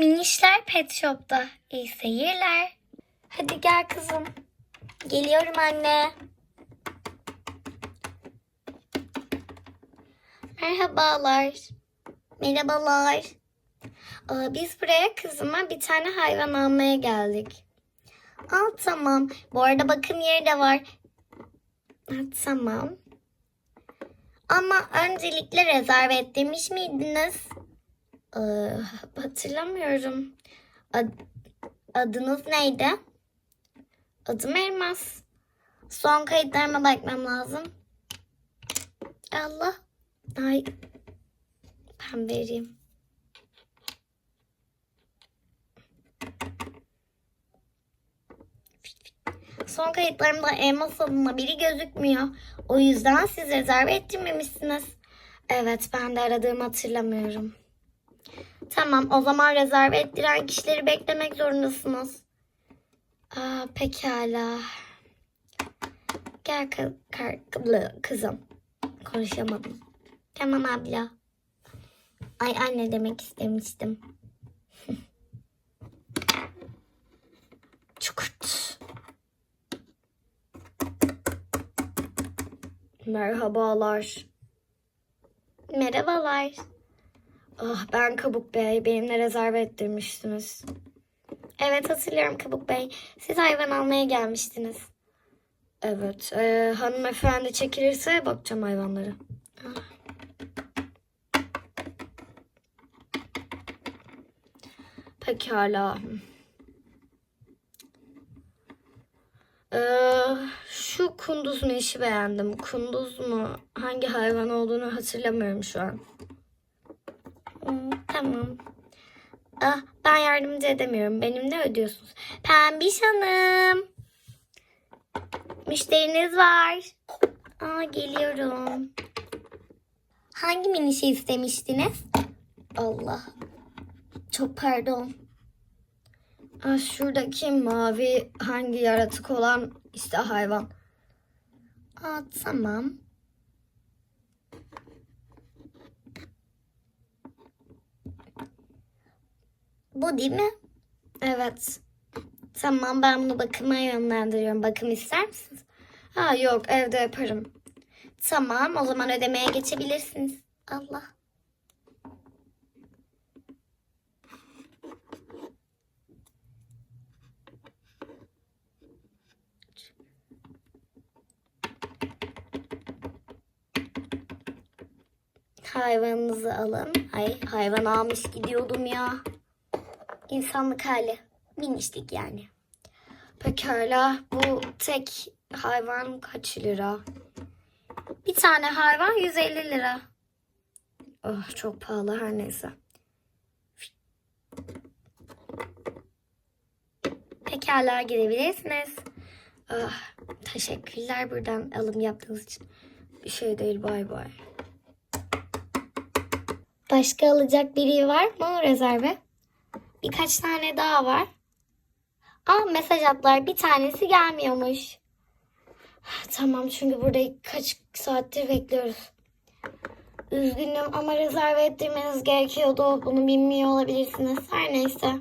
Minişler Pet Shop'ta. İyi seyirler. Hadi gel kızım. Geliyorum anne. Merhabalar. Merhabalar. Aa, biz buraya kızıma bir tane hayvan almaya geldik. Aa, tamam. Bu arada bakım yeri de var. Ha, tamam. Ama öncelikle rezerve ettirmiş miydiniz? Ee, hatırlamıyorum. Ad- adınız neydi? Adım Elmas. Son kayıtlarıma bakmam lazım. Allah. Ay. Ben vereyim. Son kayıtlarımda elmas adına biri gözükmüyor. O yüzden siz rezerve ettirmemişsiniz. Evet ben de aradığımı hatırlamıyorum. Tamam o zaman rezerve ettiren kişileri beklemek zorundasınız. Aa, pekala. Gel kızım. Konuşamadım. Tamam abla. Ay anne demek istemiştim. Çukurt. Merhabalar. Merhabalar. Ah ben Kabuk Bey. Benimle rezerve ettirmiştiniz. Evet hatırlıyorum Kabuk Bey. Siz hayvan almaya gelmiştiniz. Evet. E, hanımefendi çekilirse bakacağım hayvanlara. Ah. Pekala. Ee, şu kunduzun işi beğendim. Kunduz mu? Hangi hayvan olduğunu hatırlamıyorum şu an. Tamam. Ah, ben yardımcı edemiyorum. Benimle ödüyorsunuz. Pembiş Hanım. Müşteriniz var. Aa, geliyorum. Hangi minişi istemiştiniz? Allah. Çok pardon. Aa, şuradaki mavi hangi yaratık olan işte hayvan. Aa, tamam. Bu değil mi? Evet. Tamam ben bunu bakıma yönlendiriyorum. Bakım ister misiniz? Ha yok evde yaparım. Tamam o zaman ödemeye geçebilirsiniz. Allah. Hayvanınızı alın. Ay hayvan almış gidiyordum ya. İnsanlık hali. Miniştik yani. Pekala bu tek hayvan kaç lira? Bir tane hayvan 150 lira. Oh çok pahalı her neyse. Pekala gidebilirsiniz. Ah, teşekkürler buradan alım yaptığınız için. Bir şey değil bay bay. Başka alacak biri var mı rezerve? Birkaç tane daha var. Aa mesaj atlar bir tanesi gelmiyormuş. Tamam çünkü burada kaç saattir bekliyoruz. Üzgünüm ama rezerve ettirmeniz gerekiyordu. Bunu bilmiyor olabilirsiniz. Her neyse.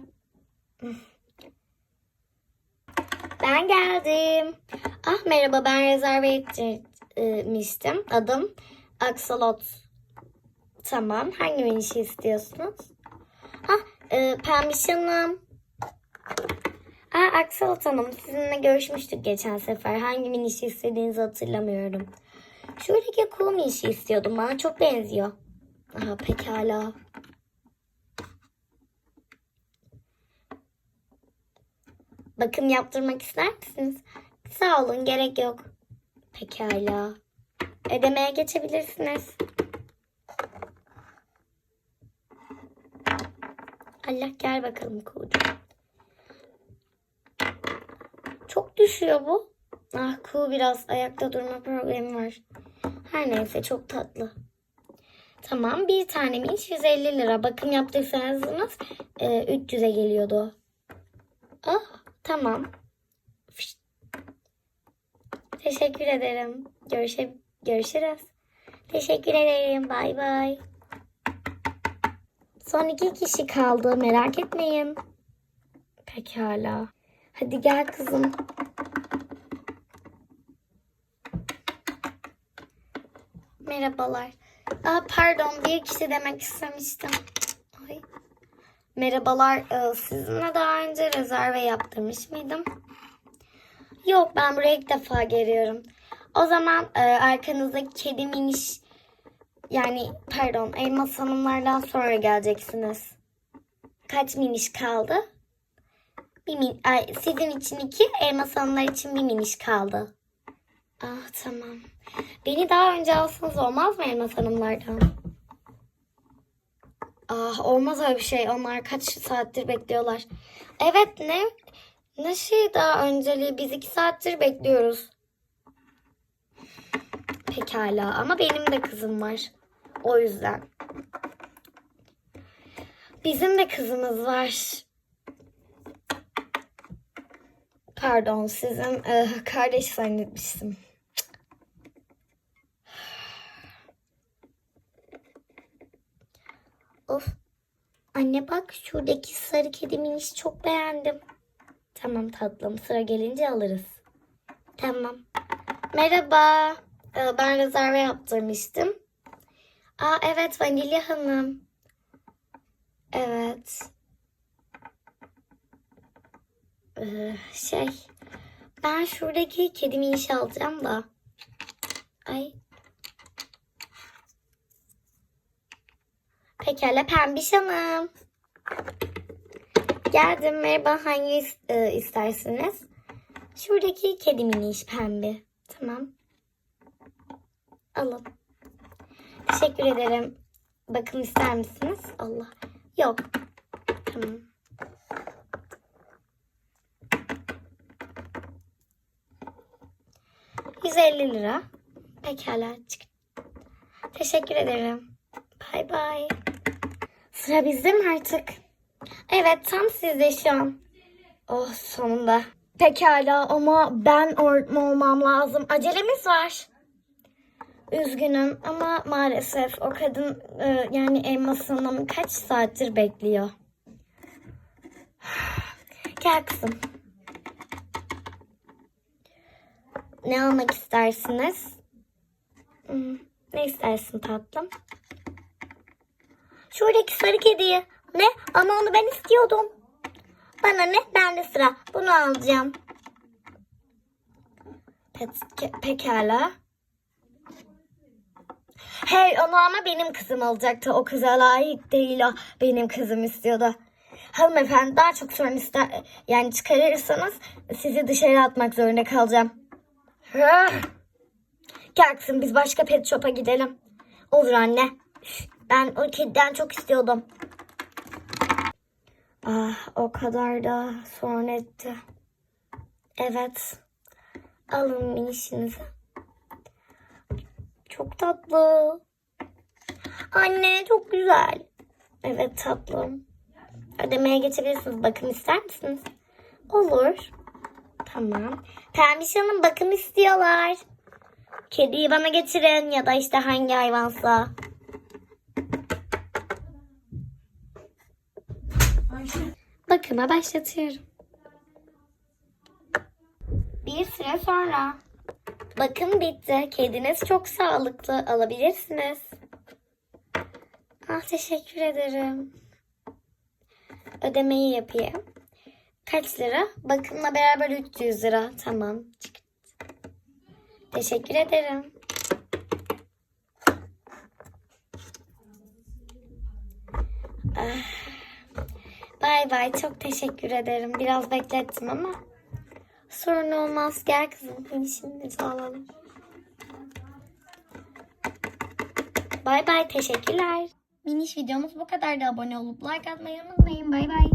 Ben geldim. Ah merhaba ben rezerve ettirmiştim. Adım Axolot. Tamam. Hangi menişi istiyorsunuz? E, Pembiş Hanım. Aa, Aksalat Hanım. Sizinle görüşmüştük geçen sefer. Hangi minişi istediğinizi hatırlamıyorum. Şuradaki cool minişi istiyordum. Bana çok benziyor. Aha, pekala. Bakım yaptırmak ister misiniz? Sağ olun. Gerek yok. Pekala. Ödemeye geçebilirsiniz. Allah gel bakalım kuğucu. Çok düşüyor bu. Ah kuğu biraz ayakta durma problemi var. Her neyse çok tatlı. Tamam bir tanemiş 150 lira. Bakım yaptıysanız e, 300'e geliyordu. Ah tamam. Teşekkür ederim. Görüşe görüşürüz. Teşekkür ederim. Bay bay. Son iki kişi kaldı. Merak etmeyin. Pekala. Hadi gel kızım. Merhabalar. Aa, pardon bir kişi demek istemiştim. Ay. Merhabalar. Ee, sizinle daha önce rezerve yaptırmış mıydım? Yok ben buraya ilk defa geliyorum. O zaman e, arkanızdaki kedi miniş yani pardon elmas hanımlardan sonra geleceksiniz. Kaç miniş kaldı? Bir min, ay, sizin için iki, elmas hanımlar için bir miniş kaldı. Ah tamam. Beni daha önce alsanız olmaz mı elmas hanımlardan? Ah olmaz öyle bir şey. Onlar kaç saattir bekliyorlar. Evet ne? Ne şey daha önceliği? Biz iki saattir bekliyoruz. Pekala ama benim de kızım var. O yüzden. Bizim de kızımız var. Pardon sizin eh, kardeş zannetmiştim. Of. Anne bak şuradaki sarı kedi minişi çok beğendim. Tamam tatlım sıra gelince alırız. Tamam. Merhaba. Ee, Ben rezerve yaptırmıştım. Aa evet Vanilya Hanım. Evet. Ee, şey. Ben şuradaki kedimi iş alacağım da. Ay. Pekala Pembiş Hanım. Geldim merhaba hangi e, istersiniz? Şuradaki kedi miniş pembe. Tamam. Alın. Teşekkür ederim. Bakın ister misiniz? Allah. Yok. Tamam. ...150 lira. Pekala. Çık. Teşekkür ederim. Bay bay. Sıra bizde mi artık? Evet tam sizde şu an. Oh sonunda. Pekala ama ben öğretmen olmam lazım. Acelemiz var. Üzgünüm ama maalesef o kadın e, yani Elmas Hanım kaç saattir bekliyor. Gel kızım. Ne almak istersiniz? Hmm, ne istersin tatlım? Şuradaki sarı kediyi. Ne? Ama onu ben istiyordum. Bana ne? Bende sıra. Bunu alacağım. Ke- pekala. Hey onu ama benim kızım alacaktı. O kıza layık değil o. Benim kızım istiyordu. Hanımefendi daha çok sorun ister yani çıkarırsanız sizi dışarı atmak zorunda kalacağım. Gel kızım biz başka pet shop'a gidelim. Olur anne. Ben o kediden çok istiyordum. Ah o kadar da sorun etti. Evet. Alın minişinizi. Çok tatlı. Anne çok güzel. Evet tatlım. Ödemeye geçebilirsiniz. Bakım ister misiniz? Olur. Tamam. Hanım bakım istiyorlar. Kediyi bana getirin ya da işte hangi hayvansa. Bakıma başlatıyorum. Bir süre sonra. Bakım bitti. Kediniz çok sağlıklı. Alabilirsiniz. Ah teşekkür ederim. Ödemeyi yapayım. Kaç lira? Bakımla beraber 300 lira. Tamam. Teşekkür ederim. Ah. Bay bay. Çok teşekkür ederim. Biraz beklettim ama. Sorun olmaz. Gel kızım. Beni şimdi alalım. Bay bay. Teşekkürler. Miniş videomuz bu kadar da abone olup like atmayı unutmayın. Bay bay.